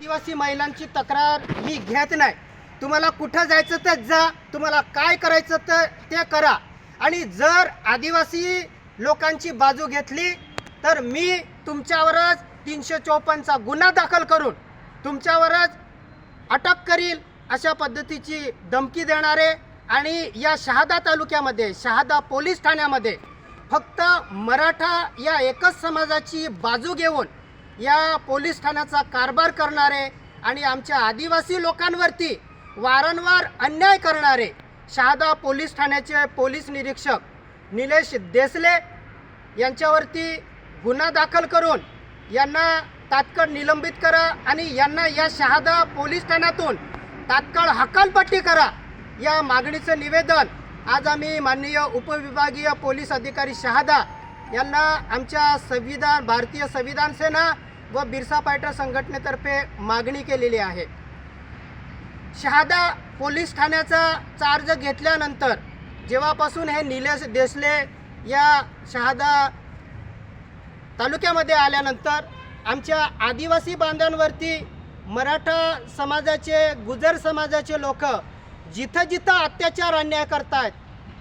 आदिवासी महिलांची तक्रार मी घेत नाही. तुम्हाला कुठं जायचं तर जा तुम्हाला काय करायचं तर ते करा. आणि जर आदिवासी लोकांची बाजू घेतली तर मी तुमच्यावरच तीनशे चौपन्नचा गुन्हा दाखल करून तुमच्यावरच अटक करील अशा पद्धतीची धमकी देणारे आणि या शहादा तालुक्यामध्ये शहादा पोलीस ठाण्यामध्ये फक्त मराठा या एकच समाजाची बाजू घेऊन या पोलीस ठाण्याचा कारभार करणारे आणि आमच्या आदिवासी लोकांवरती वारंवार अन्याय करणारे शहादा पोलीस ठाण्याचे पोलीस निरीक्षक निलेश देसले यांच्यावरती गुन्हा दाखल करून यांना तात्काळ निलंबित करा आणि यांना या शहादा पोलीस ठाण्यातून तात्काळ हकालपट्टी करा या मागणीचं निवेदन आज आम्ही माननीय उपविभागीय पोलीस अधिकारी शहादा यांना आमच्या संविधान भारतीय संविधान सेना व बिरसा पायटा संघटनेतर्फे मागणी केलेली आहे. शहादा पोलीस ठाण्याचा चार्ज घेतल्यानंतर जेव्हापासून हे निलेश देसले या शहादा तालुक्यामध्ये आल्यानंतर आमच्या आदिवासी बांधवांवरती मराठा समाजाचे गुजर समाजाचे लोक जिथं जिथं अत्याचार अन्याय करतायत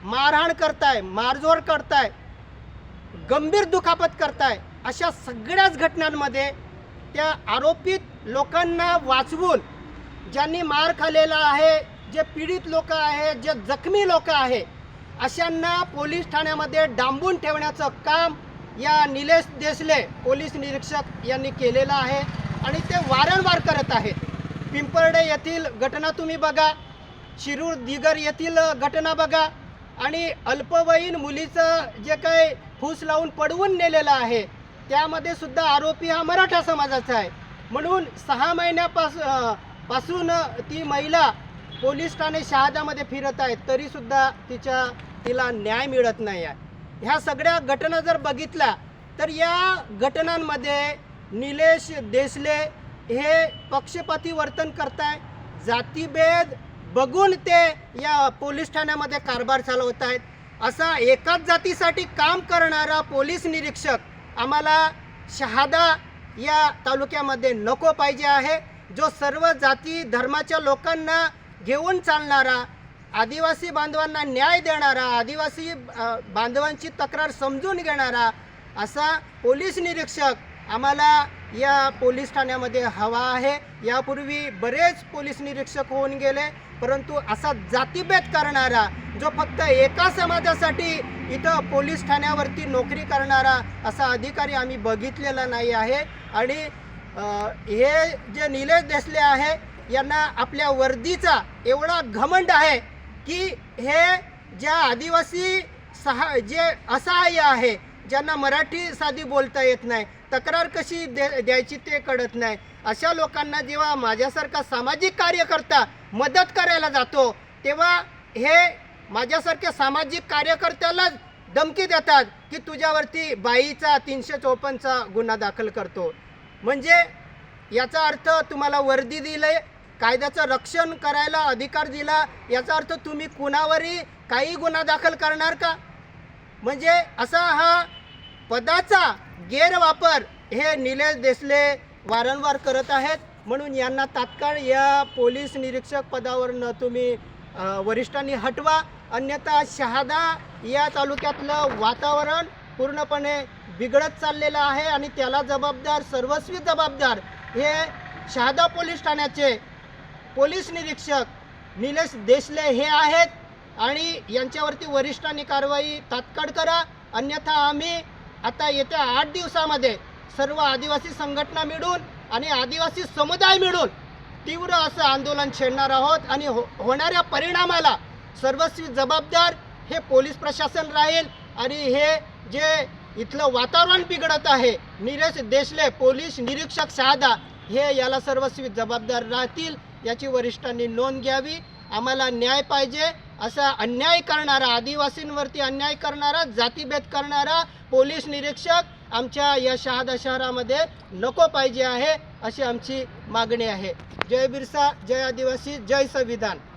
मारहाण करताय मारझोड करताय गंभीर दुखापत करताय अशा सगळ्याच घटनांमध्ये त्या आरोपित लोकांना वाचवून ज्यांनी मार खालेला आहे जे पीडित लोक आहे जे जखमी लोक आहे अशांना पोलीस ठाण्यामध्ये डांबून ठेवण्याचं काम या निलेश देसले पोलीस निरीक्षक यांनी केलेलं आहे आणि ते वारंवार करत आहेत. पिंपर्डे येथील घटना तुम्ही बघा शिरूर दिगर येथील घटना बघा आणि अल्पवयीन मुलीचं जे काही फूस लावून पडवून नेलेलं आहे त्यामध्ये सुद्धा आरोपी हा मराठा समाजाचा आहे. म्हणून सहा महिन्यापासपासून ती महिला पोलीस ठाणे शहादामध्ये फिरत आहे तरीसुद्धा तिच्या तिला न्याय मिळत नाही आहे. ह्या सगळ्या घटना जर बघितल्या तर या घटनांमध्ये निलेश देसले हे पक्षपाती वर्तन करत आहे जातीभेद बघून ते या पोलीस ठाण्यामध्ये कारभार चालवत आहेत असा एकाच जातीसाठी काम करणारा पोलीस निरीक्षक आम्हाला शहादा या तालुक्यामध्ये नको पाहिजे आहे. जो सर्व जाती धर्माच्या लोकांना घेऊन चालणारा आदिवासी बांधवांना न्याय देणारा आदिवासी बांधवांची तक्रार समजून घेणारा असा पोलीस निरीक्षक आम्हाला या पोलीस ठाण्यामध्ये हवा आहे. यापूर्वी बरेच पोलीस निरीक्षक होऊन गेले परंतु असा जातीभेद करणारा जो फक्त एका समाजासाठी इथं पोलीस ठाण्यावरती नोकरी करणारा असा अधिकारी आम्ही बघितलेला नाही आहे. आणि हे जे निलेश देसले आहे यांना आपल्या वर्दीचा एवढा घमंड आहे की हे ज्या आदिवासी सहा जे असहाय्य आहे ज्यांना मराठी साधी बोलता येत नाही तक्रार कशी दे द्यायची ते कळत नाही. अशा लोकांना जेव्हा माझ्यासारखा सामाजिक कार्यकर्ता मदत करायला जातो तेव्हा हे माझ्यासारख्या सामाजिक कार्यकर्त्यालाच धमकी देतात की तुझ्यावरती बाईचा तीनशे चौपन्नचा गुन्हा दाखल करतो. म्हणजे याचा अर्थ तुम्हाला वर्दी दिले कायद्याचं रक्षण करायला अधिकार दिला याचा अर्थ तुम्ही कुणावरही काही गुन्हा दाखल करणार का? म्हणजे असा हा पदाचा गैरवापर हे निलेश देसले वारंवार करत आहेत. म्हणून यांना तात्काळ या पोलीस निरीक्षक पदावरनं तुम्ही वरिष्ठांनी हटवा. अन्यथा शहादा या तालुक्यातलं वातावरण पूर्णपणे बिघडत चाललेलं आहे आणि त्याला जबाबदार सर्वस्वी जबाबदार हे शहादा पोलीस ठाण्याचे पोलीस निरीक्षक निलेश देसले हे आहेत. आणि यांच्यावरती वरिष्ठांनी कारवाई तात्काळ करा. अन्यथा आम्ही आता येत्या आठ दिवसामध्ये सर्व आदिवासी संघटना मिळून आणि आदिवासी समुदाय मिळून तीव्र असं आंदोलन छेडणार आहोत आणि हो होणाऱ्या परिणामाला सर्वस्वी जबाबदार हे पोलीस प्रशासन राहील आणि हे जे इथलं वातावरण बिघडत आहे निरेश देशले पोलीस निरीक्षक शहादा हे याला सर्वस्वी जबाबदार राहतील याची वरिष्ठांनी नोंद घ्यावी. आम्हाला न्याय पाहिजे. असा अन्याय करणारा आदिवासींवरती अन्याय करणारा जातीभेद करणारा पोलीस निरीक्षक आमच्या या शहादा शहरामध्ये नको पाहिजे आहे अशी आमची मागणी आहे. जय बिरसा जय आदिवासी जय संविधान.